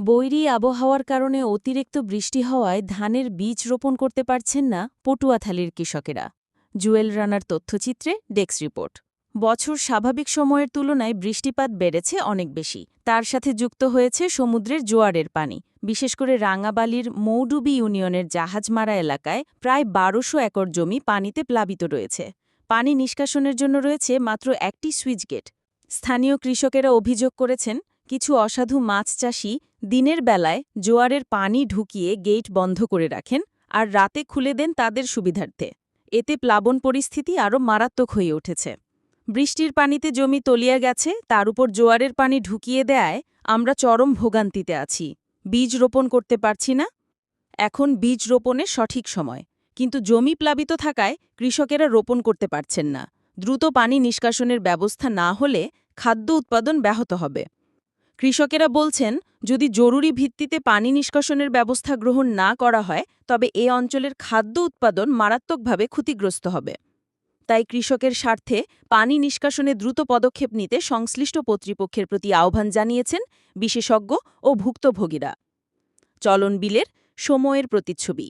বৈরী আবহাওয়ার কারণে অতিরিক্ত বৃষ্টি হওয়ায় ধানের বীজ রোপণ করতে পারছেন না পটুয়াথালির কৃষকেরা। জুয়েল রানার তথ্যচিত্রে ডেক্স রিপোর্ট। বছর স্বাভাবিক সময়ের তুলনায় বৃষ্টিপাত বেড়েছে অনেক বেশি। তার সাথে যুক্ত হয়েছে সমুদ্রের জোয়ারের পানি। বিশেষ করে রাঙাবালির মৌডুবি ইউনিয়নের জাহাজমারা এলাকায় প্রায় বারোশো একর জমি পানিতে প্লাবিত রয়েছে। পানি নিষ্কাশনের জন্য রয়েছে মাত্র একটি সুইচগেট স্থানীয় কৃষকেরা অভিযোগ করেছেন কিছু অসাধু মাছ চাষি দিনের বেলায় জোয়ারের পানি ঢুকিয়ে গেট বন্ধ করে রাখেন আর রাতে খুলে দেন তাদের সুবিধার্থে। এতে প্লাবন পরিস্থিতি আরও মারাত্মক হয়ে উঠেছে। বৃষ্টির পানিতে জমি তলিয়ে গেছে, তার উপর জোয়ারের পানি ঢুকিয়ে দেয় আমরা চরম ভোগান্তিতে আছি। বীজ রোপণ করতে পারছি না। এখন বীজ রোপণের সঠিক সময়। কিন্তু জমি প্লাবিত থাকায় কৃষকেরা রোপণ করতে পারছেন না। দ্রুত পানি নিষ্কাশনের ব্যবস্থা না হলে খাদ্য উৎপাদন ব্যাহত হবে। কৃষকেরা বলছেন, যদি জরুরি ভিত্তিতে পানি নিষ্কাশনের ব্যবস্থা গ্রহণ না করা হয়, তবে এ অঞ্চলের খাদ্য উৎপাদন মারাত্মকভাবে ক্ষতিগ্রস্ত হবে। তাই কৃষকের স্বার্থে পানি নিষ্কাশনে দ্রুত পদক্ষেপ নিতে সংশ্লিষ্ট কর্তৃপক্ষের প্রতি আহ্বান জানিয়েছেন বিশেষজ্ঞ ও ভুক্তভোগীরা। চলন বিলের সময়ের প্রতিচ্ছবি।